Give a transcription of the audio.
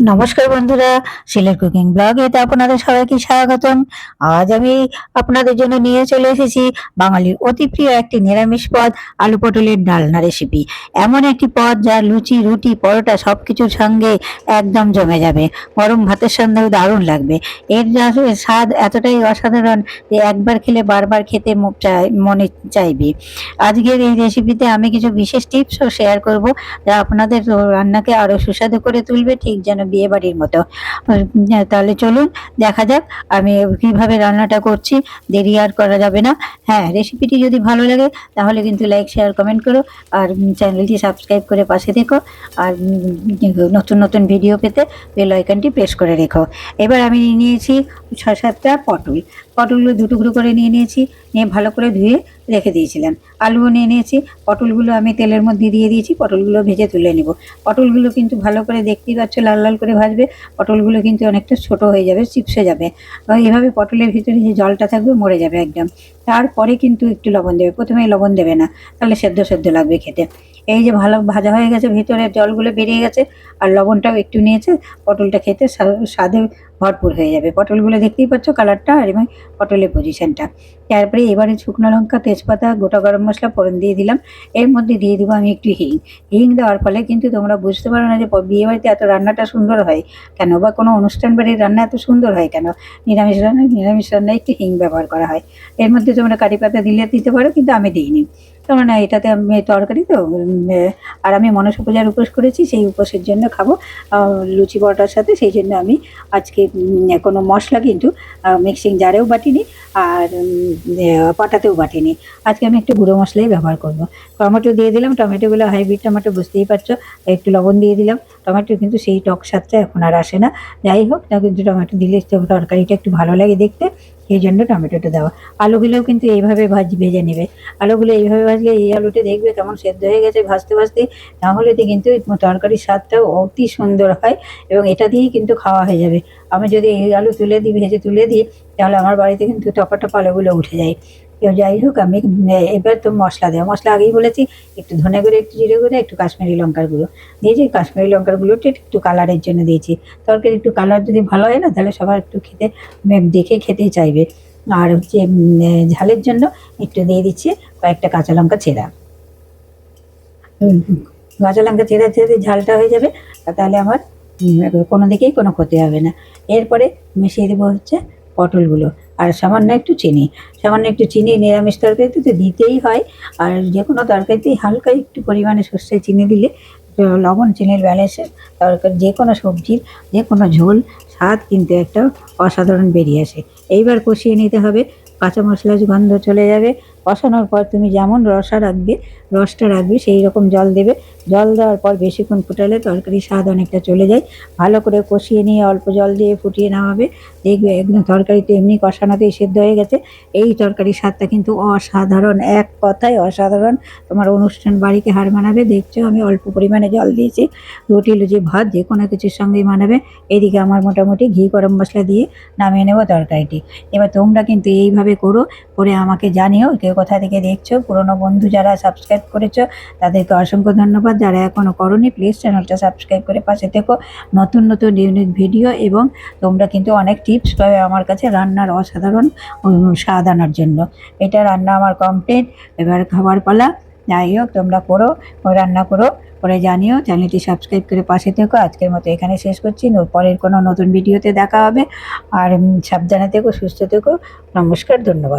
নমস্কার বন্ধুরা, শিলের কুকিং ব্লগেতে আপনাদের সবাইকে স্বাগতম। আজ আমি আপনাদের জন্য নিয়ে চলে এসেছি বাঙালির অতি প্রিয় একটি নিরামিষ পদ, আলু পটলের ডালনা রেসিপি এমন একটি পদ যা লুচি, রুটি, পরোটা সব কিছুর সঙ্গে একদম জমে যাবে। গরম ভাতের সঙ্গেও দারুণ লাগবে। এর স্বাদ এতটাই অসাধারণ যে একবার খেলে বারবার খেতে মুখ চাই মনে চাইবে। আজকের এই রেসিপিতে আমি কিছু বিশেষ টিপসও শেয়ার করব যা আপনাদের রান্নাকে আরও সুস্বাদু করে তুলবে, ঠিক যেন বিয়ে বাড়ির মতো তাহলে চলুন, দেখা যাক আমি কীভাবে রান্নাটা করছি, দেরি আর করা যাবে না। হ্যাঁ রেসিপিটি যদি ভালো লাগে, তাহলে কিন্তু লাইক শেয়ার কমেন্ট করো। আর চ্যানেলটি সাবস্ক্রাইব করে পাশে দেখো আর নতুন নতুন ভিডিও পেতে বেল আইকনটি প্রেস করে রেখো। এবার আমি নিয়েছি ছয় সাতটা পটল। পটলগুলো দু টুকরো করে নিয়ে নিয়েছি, নিয়ে ভালো করে ধুয়ে রেখে দিয়েছিলাম। আলুও নিয়ে নিয়েছি, পটলগুলো আমি তেলের মধ্যে দিয়ে দিয়েছি, পটলগুলো ভেজে তুলে নেব। পটলগুলো কিন্তু ভালো করে দেখতেই পাচ্ছ, লাল লাল করে ভাজবে, পটলগুলো কিন্তু অনেকটা ছোট হয়ে যাবে, চিপসে যাবে। এভাবে পটলের ভিতরে যে জলটা থাকবে মরে যাবে একদম। তারপরে কিন্তু একটু লবণ দেবে, প্রথমে লবণ দেবে না, তাহলে সেদ্ধ সেদ্ধ লাগবে খেতে। এই যে ভালো ভাজা হয়ে গেছে ভিতরে জলগুলো বেরিয়ে গেছে, আর লবণটাও একটু নিয়েছে, পটলটা খেতে স্বাদে ভরপুর হয়ে যাবে। পটলগুলো দেখতেই পাচ্ছ কালারটা আর এবং পটলের পজিশনটা তারপরে এবারে শুকনো লঙ্কা, তেজপাতা, গোটা গরম মশলা ফোড়ন দিয়ে দিলাম। এর মধ্যে দিয়ে দিব আমি একটু হিং। হিং দেওয়ার ফলে কিন্তু তোমরা বুঝতে পারো না যে প- বিয়ে বাড়িতে এত রান্নাটা সুন্দর হয় কেন? বা কোনো অনুষ্ঠান বাড়ির রান্না এত সুন্দর হয় কেন? নিরামিষ রান্না, নিরামিষ রান্নায় একটু হিং ব্যবহার করা হয়। এর মধ্যে তোমরা কারি পাতা দিলে দিতে পারো, কিন্তু আমি দিইনি। কেন না, এটাতে আমি তরকারি তো আর আমি মনসা পূজার উপোস করেছি, সেই উপোসের জন্য খাব। লুচি পরোটার সাথে, সেই জন্য আমি আজকে কোনো মশলা কিন্তু মিক্সিং জারেও বাটিনি আর পাটাতেও বাটিনি। আজকে আমি একটু গুঁড়ো মশলাই ব্যবহার করব। টমেটো দিয়ে দিলাম, টমেটোগুলো হাইব্রিড টমেটো বুঝতেই পারছ, একটু লবণ দিয়ে দিলাম। টমেটো কিন্তু সেই টক স্বাদটা এখন আর আসে না। যাই হোক, না কিন্তু টমেটো দিলে তরকারিটা একটু ভালো লাগে দেখতে। সেই জন্য টমেটোটা দেওয়া। আলুগুলোও কিন্তু এইভাবে ভাজ, ভেজে নেবে। আলুগুলো এইভাবে ভাজলে এই আলুটি দেখবে কেমন সেদ্ধ হয়ে গেছে ভাজতে ভাজতে। তাহলে তো কিন্তু তরকারির স্বাদটাও অতি সুন্দর হয় এবং এটা দিয়েই কিন্তু খাওয়া হয়ে যাবে। আমি যদি এই আলু তুলে দিই, ভেজে তুলে দিই, তাহলে আমার বাড়িতে কিন্তু টপা টপা আলুগুলো উঠে যায়। কেউ যাই হোক, আমি এবার তো মশলা দেওয়া মশলা আগেই বলেছি, একটু ধনে গুঁড়ো, একটু জিরে গুঁড়ো, একটু কাশ্মীরি লঙ্কার গুঁড়ো। দিয়েছি, কাশ্মীরি লঙ্কার গুঁড়োটা একটু কালারের জন্য দিয়েছি। তরকারি একটু কালার যদি ভালো হয় না, তাহলে সবার একটু খেতে দেখে খেতেই চাইবে। আর হচ্ছে ঝালের জন্য একটু দিয়ে দিচ্ছি কয়েকটা কাঁচা লঙ্কা ছেঁড়া। কাঁচা লঙ্কা ছেঁড়া, ছেড়ে ঝালটা হয়ে যাবে তাহলে আমার কোনো দিকেই কোনো ক্ষতি হবে না। এরপরে মিশিয়ে দেবো হচ্ছে পটলগুলো। আর সামান্য একটু চিনি। সামান্য একটু চিনি নিরামিষ তরকারিতে তো দিতেই হয়। আর যে কোনো তরকারিতেই হালকা একটু পরিমাণে সর্ষে চিনি দিলে লবণ, চিনির ব্যালেন্সে তরকারি, যে কোনো সবজির যে কোনো ঝোল, স্বাদ কিন্তু একটা অসাধারণ বেরিয়ে আসে। এইবার কষিয়ে নিতে হবে। কাঁচা মশলার গন্ধ চলে যাবে। কষানোর পর তুমি যেমন রসা রাখবে, রসটা রাখবে, সেই রকম জল দেবে। জল দেওয়ার পর বেশিক্ষণ ফুটালে তরকারির স্বাদ অনেকটা চলে যায়। ভালো করে কষিয়ে নিয়ে অল্প জল দিয়ে ফুটিয়ে নামাবে দেখবে একদম তরকারিতে এমনি কষানোতেই সেদ্ধ হয়ে গেছে। এই তরকারির স্বাদটা কিন্তু অসাধারণ, এক কথায় অসাধারণ। তোমার অনুষ্ঠান বাড়িকে হার মানাবে। দেখছ আমি অল্প পরিমাণে জল দিয়েছি। রুটি, লুচি, ভাত যে কোনো কিছুর সঙ্গেই মানাবে। এদিকে আমার মোটামুটি ঘি, গরম মশলা দিয়ে নামিয়ে নেব তরকারিটি। এবার তোমরা কিন্তু এইভাবে করো, করে আমাকে জানিও কেউ কোথা থেকে দেখছ? পুরনো বন্ধু যারা সাবস্ক্রাইব করেছ, তাদেরকে অসংখ্য ধন্যবাদ। যারা এখনও করনি প্লিজ চ্যানেলটা সাবস্ক্রাইব করে পাশে থেকো। নতুন নতুন ইউনিক ভিডিও এবং তোমরা কিন্তু অনেক টিপস পাবে আমার কাছে রান্নার অসাধারণ স্বাদ আনার জন্য। এটা রান্না আমার কমপ্লিট এবার খাবার পালা। যাই হোক, তোমরা করো, রান্না করো, পরে জানিও। চ্যানেলটি সাবস্ক্রাইব করে পাশে থেকো। আজকের মতো এখানে শেষ করছি। পরের কোনো নতুন ভিডিওতে দেখা হবে। আর সাবধানে থেকো, সুস্থ থেকো। নমস্কার, ধন্যবাদ।